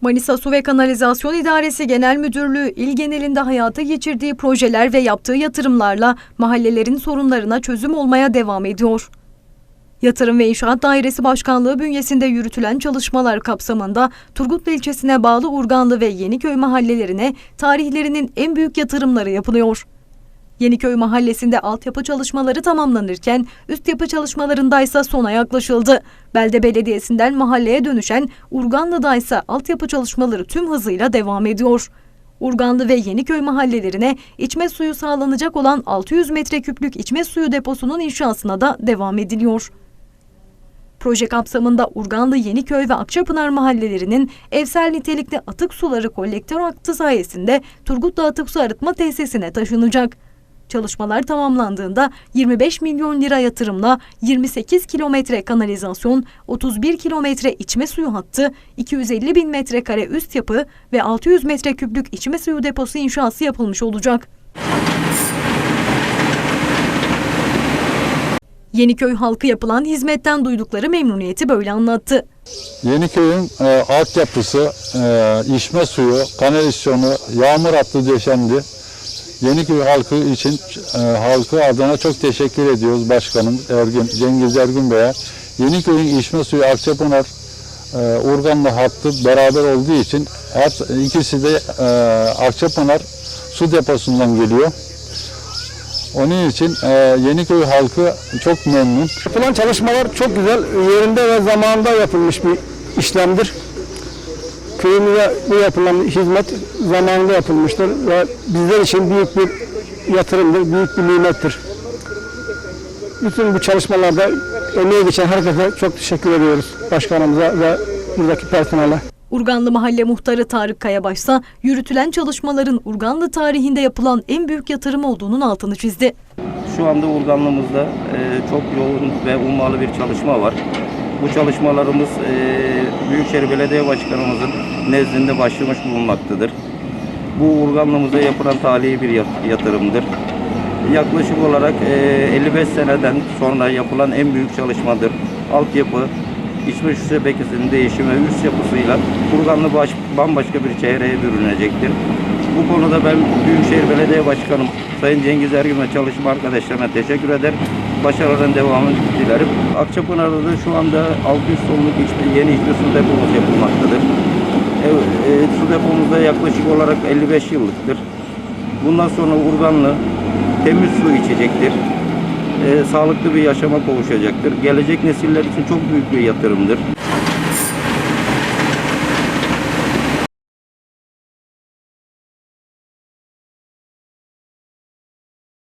Manisa Su ve Kanalizasyon İdaresi Genel Müdürlüğü il genelinde hayata geçirdiği projeler ve yaptığı yatırımlarla mahallelerin sorunlarına çözüm olmaya devam ediyor. Yatırım ve İnşaat Dairesi Başkanlığı bünyesinde yürütülen çalışmalar kapsamında Turgutlu ilçesine bağlı Urganlı ve Yeniköy mahallelerine tarihlerinin en büyük yatırımları yapılıyor. Yeniköy mahallesinde altyapı çalışmaları tamamlanırken üst yapı çalışmalarında ise sona yaklaşıldı. Belde Belediyesi'nden mahalleye dönüşen Urganlı'da ise altyapı çalışmaları tüm hızıyla devam ediyor. Urganlı ve Yeniköy mahallelerine içme suyu sağlanacak olan 600 metreküplük içme suyu deposunun inşasına da devam ediliyor. Proje kapsamında Urganlı, Yeniköy ve Akçapınar mahallelerinin evsel nitelikli atık suları kolektör hattı sayesinde Turgutlu Atık Su Arıtma Tesisine taşınacak. Çalışmalar tamamlandığında 25 milyon lira yatırımla 28 kilometre kanalizasyon, 31 kilometre içme suyu hattı, 250 bin metrekare üst yapı ve 600 metreküplük içme suyu deposu inşası yapılmış olacak. Yeniköy halkı yapılan hizmetten duydukları memnuniyeti böyle anlattı. Yeniköy'ün e, altyapısı, e, içme suyu, kanalizasyonu, yağmur hattı döşendi. Yeniköy halkı için, e, halkı adına çok teşekkür ediyoruz başkanım Ergün, Cengiz Ergün Bey'e. Yeniköy'ün içme suyu Akçapınar, e, Urganlı hattı beraber olduğu için her, ikisi de e, Akçapınar su deposundan geliyor. Onun için e, Yeniköy halkı çok memnun. Yapılan çalışmalar çok güzel, yerinde ve zamanında yapılmış bir işlemdir. Köyümüze bu yapılan hizmet zamanında yapılmıştır ve bizler için büyük bir yatırımdır, büyük bir nimettir. Bütün bu çalışmalarda emeği geçen herkese çok teşekkür ediyoruz. Başkanımıza ve buradaki personele. Urganlı Mahalle Muhtarı Tarık Kayabaşsa yürütülen çalışmaların Urganlı tarihinde yapılan en büyük yatırım olduğunun altını çizdi. Şu anda Urganlımızda e, çok yoğun ve ummalı bir çalışma var. Bu çalışmalarımız e, Büyükşehir Belediye Başkanımızın nezdinde başlamış bulunmaktadır. Bu Urganlımıza yapılan talihi bir yat- yatırımdır. Yaklaşık olarak e, 55 seneden sonra yapılan en büyük çalışmadır. Altyapı, içme su şebekesinin değişimi ve üst yapısıyla Urganlı baş, bambaşka bir çehreye bürünecektir. Bu konuda ben Büyükşehir Belediye Başkanım Sayın Cengiz Ergün ve çalışma arkadaşlarına teşekkür eder. Başarıların devamını dilerim. Akçapınar'da da şu anda 600 tonluk içme, yeni içme su depomuz yapılmaktadır. E, e, su depomuzda yaklaşık olarak 55 yıllıktır. Bundan sonra Urganlı temiz su içecektir. E, sağlıklı bir yaşama kavuşacaktır. Gelecek nesiller için çok büyük bir yatırımdır.